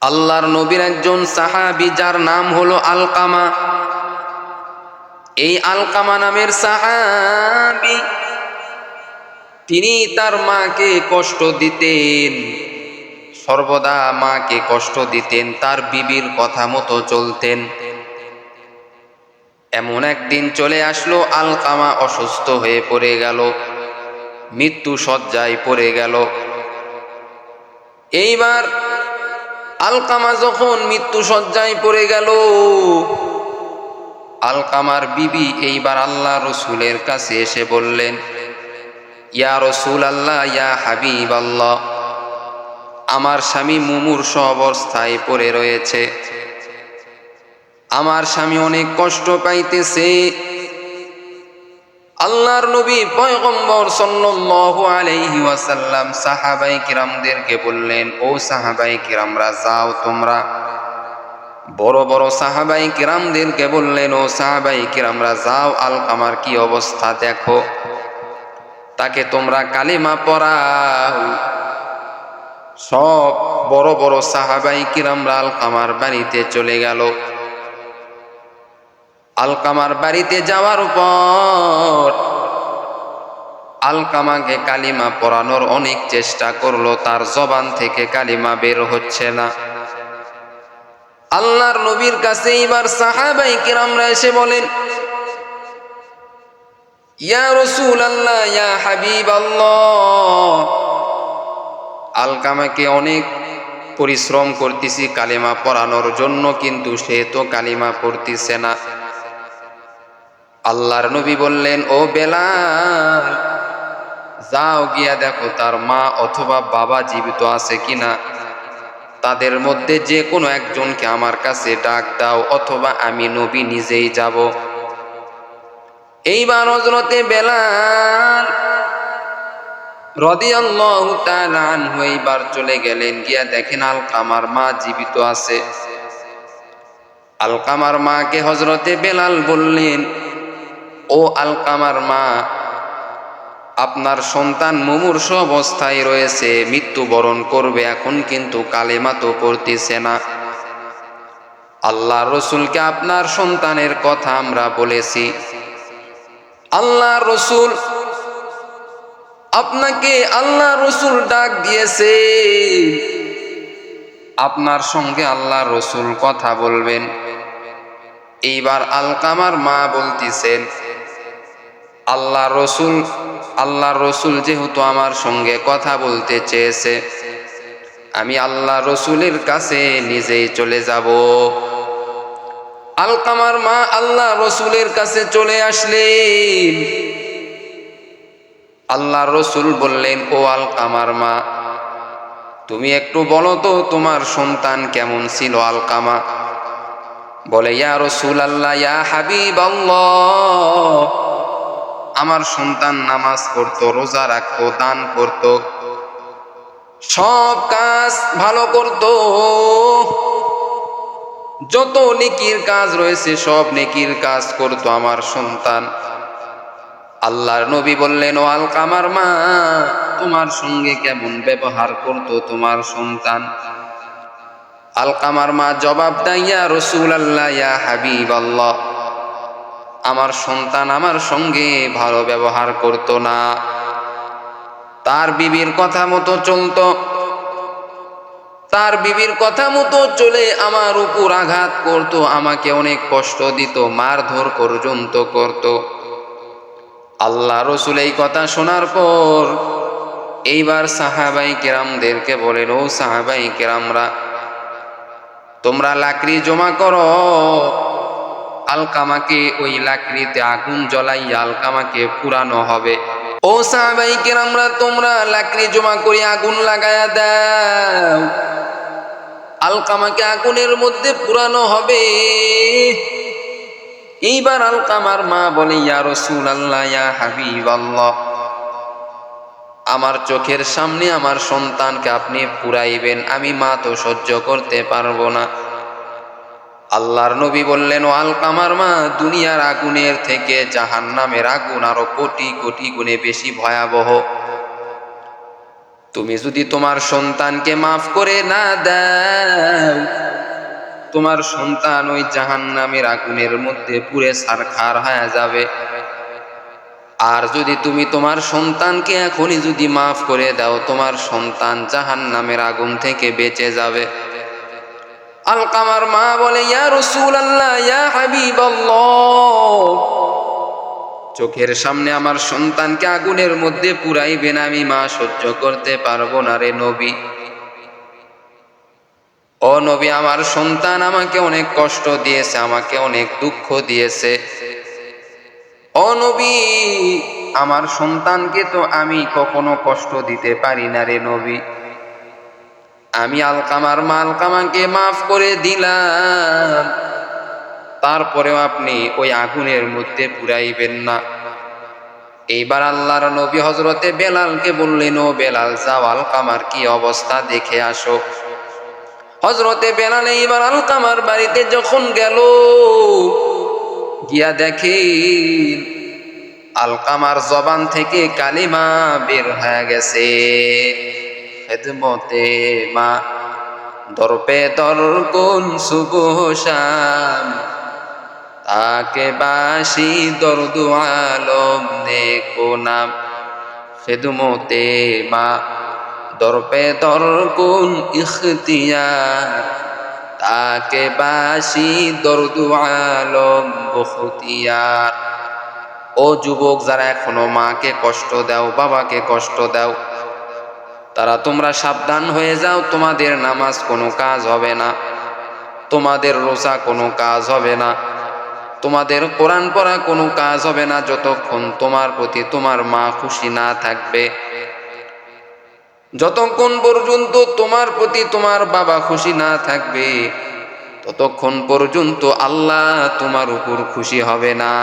আল্লাহর নবীর একজন সাহাবি, যার নাম হলো আলকামা। এই আলকামা নামের সাহাবি, তিনি তার মাকে কষ্ট দিতেন। সর্বদা মাকে কষ্ট দিতেন, তার বিবির কথা মতো চলতেন। এমন একদিন চলে আসলো, আলকামা অসুস্থ হয়ে পড়ে গেল মৃত্যু শয্যায় পড়ে গেল। এইবার আলকামা যখন মৃত্যু শয্যায় পড়ে গেল, আলকামার বিবি এইবার আল্লাহ রসুলের কাছে এসে বললেন, ইয়া রসুল আল্লাহ ইয়া হাবিব আল্লাহ আমার স্বামী মুমূর্ষ অবস্থায় পড়ে রয়েছে। আমার স্বামী অনেক কষ্ট পাইতেছে আল্লাহর নবী পয়গম্বর সাল্লাল্লাহু আলাইহি ওয়াসাল্লাম সাহাবাই কিরামদেরকে বললেন, ও সাহাবাই কিরামরা, যাও তোমরা। বড় বড় সাহাবাই কিরামদেরকে বললেন, ও সাহাবাই কিরামরা, যাও আলকামার কি অবস্থা দেখো। তাকে তোমরা কালিমা পড়াও। সব বড় বড় সাহাবাই কিরামরা আলকামার বাড়িতে চলে গেল। আলকামার বাড়িতে যাওয়ার পর আলকামাকে কালিমা পড়ানোর অনেক চেষ্টা করল, তার জবান থেকে কালিমা বের হচ্ছে না। আল্লাহর নবীর কাছে এবার সাহাবাই কিরামরা এসে বলেন, ইয়া রসুল আল্লাহ ইয়া হাবিব আল্লাহ আলকামাকে অনেক পরিশ্রম করতেছি কালিমা পড়ানোর জন্য, কিন্তু সে তো কালিমা পড়তেছে না। আল্লাহর নবী বললেন, ও বেলাল, যাও গিয়া দেখো তার মা অথবা বাবা জীবিত আছে কিনা। তাদের মধ্যে যে কোনো একজনকে আমার কাছে ডাক দাও অথবা আমি নবী নিজেই যাব। এইবার হজরতে বেলাল এইবার চলে গেলেন, গিয়া দেখেন আলকামার মা জীবিত আছে। আলকামার মাকে হজরতে বেলাল বললেন ও আলকামার মা, আপনার সন্তান মুমূর্ষ অবস্থায় রয়েছে, মৃত্যুবরণ করবে এখন কিন্তু কালেমা তো করতেছে না। আল্লাহ রসুলকে আপনার সন্তানের কথা আমরা বলেছি। আল্লাহ রসুল, আপনাকে আল্লাহ রসুল ডাক দিয়েছে। আপনার সঙ্গে আল্লাহ রসুল কথা বলবেন। এইবার আলকামার মা বলতেছেন আল্লাহ রসুল আল্লাহ রসুল যেহেতু আমার সঙ্গে কথা বলতে চেয়েছে, আমি আল্লাহ রসুলের কাছে নিজেই চলে যাব। আলকামার মা আল্লাহ রসুলের কাছে চলে আসলেন। আল্লাহ রসুল বললেন, ও আলকামার মা, তুমি একটু বলো তো, তোমার সন্তান কেমন ছিল আলকামা? বলে, ইয়া রসুল আল্লাহ, ইয়া হাবিব আল্লাহ আমার সন্তান নামাজ পড়তো, রোজা রাখতো, দান করত, সব কাজ ভালো করত। যত নেকির কাজ রয়েছে, সব নেকির কাজ করত আমার সন্তান। আল্লাহর নবী বললেন, ও আলকামার মা, তোমার সঙ্গে কেমন ব্যবহার করত তোমার সন্তান? আলকামার মা জবাব দাইয়া রসুল আল্লাহ হাবিব আল্লাহ আমার সন্তান আমার সঙ্গে ভালো ব্যবহার করত না। তার বিবির কথা মতো চলত। তার বিবির কথা মতো চলে আমার উপর আঘাত করত, আমাকে অনেক কষ্ট দিত, মারধর পর্যন্ত করত। আল্লাহ রসুল এই কথা শোনার পর এইবার সাহাবাই কেরামদেরকে বলেন ও সাহাবাই কেরামরা, তোমরা লাকড়ি জমা করো আলকামাকে ওই লাকড়িতে আগুন জ্বলাই আলকামাকে পুরানো হবে। ও সাহাবাই কেরামরা, তোমরা লাকড়ি জমা করে আগুন লাগায়া দাও। আলকামাকে আগুনের মধ্যে পুরানো হবে। এইবার আলকামার মা বলে, ইয়া রসুল আল্লাহ ইয়া হাবিব আল্লাহ আমার চোখের সামনে আমার সন্তানকে আপনি পুরাইবেন, আমি মা তো সহ্য করতে পারব না। আল্লাহর নবী বললেন, ও আলকামার মা, দুনিয়ার আগুনের থেকে জাহান নামের আগুন আরও কোটি কোটি গুণে বেশি ভয়াবহ। তুমি যদি তোমার সন্তানকে মাফ করে না দাও, তোমার সন্তান ওই জাহান নামের আগুনের মধ্যে পুড়ে সারখার হয়ে যাবে। আর যদি তুমি তোমার সন্তানকে এখনই যদি মাফ করে দাও, তোমার সন্তান জাহান নামের আগুন থেকে বেঁচে যাবে। আলকামার মা বলে, ইয়া রসুল আল্লাহ ইয়া চোখের সামনে আমার সন্তানকে আগুনের মধ্যে পুরাইবেন আমি মা সহ্য করতে পারব না রে নবী। ও নবী, আমার সন্তান আমাকে অনেক কষ্ট দিয়েছে, আমাকে অনেক দুঃখ দিয়েছে। ও নবী, আমার সন্তানকে তো আমি কখনো কষ্ট দিতে পারি না রে নবী। আমি আলকামার মা আলকামাকে মাফ করে দিলাম। তারপরেও আপনি ওই আগুনের মধ্যে পুরাইবেন না। এইবার আল্লাহর নবী হজরতে বেলালকে বললেন, ও বেলাল, যাও আলকামার কি অবস্থা দেখে আসো। হজরতে বেলাল এইবার আলকামার বাড়িতে যখন গেল, গিয়া দেখি আলকামার জবান থেকে কালিমা বের হয়ে গেছে। খেদমতে মা। দরপে দর কোন শুভ শাম? তাকে বাসি দরদু আলম নেকো নাম। খেদমতে মা। দরপে দর কোন ইখতিয়ার? তাকে বাসি দরদু আলম বখতিয়ার। ও যুবক যারা এখনও মাকে কষ্ট দাও, বাবাকে কষ্ট দাও তারা তোমরা সাবধান হয়ে যাও, তোমাদের নামাজ কোনো কাজ হবে না। তোমাদের রোজা কোনো কাজ হবে না। তোমাদের কোরআন পড়া কোনো কাজ হবে না, যতক্ষণ তোমার প্রতি তোমার মা খুশি না থাকবে। যতক্ষণ পর্যন্ত তোমার প্রতি তোমার বাবা খুশি না থাকবে, ততক্ষণ পর্যন্ত আল্লাহ তোমার উপর খুশি হবে না।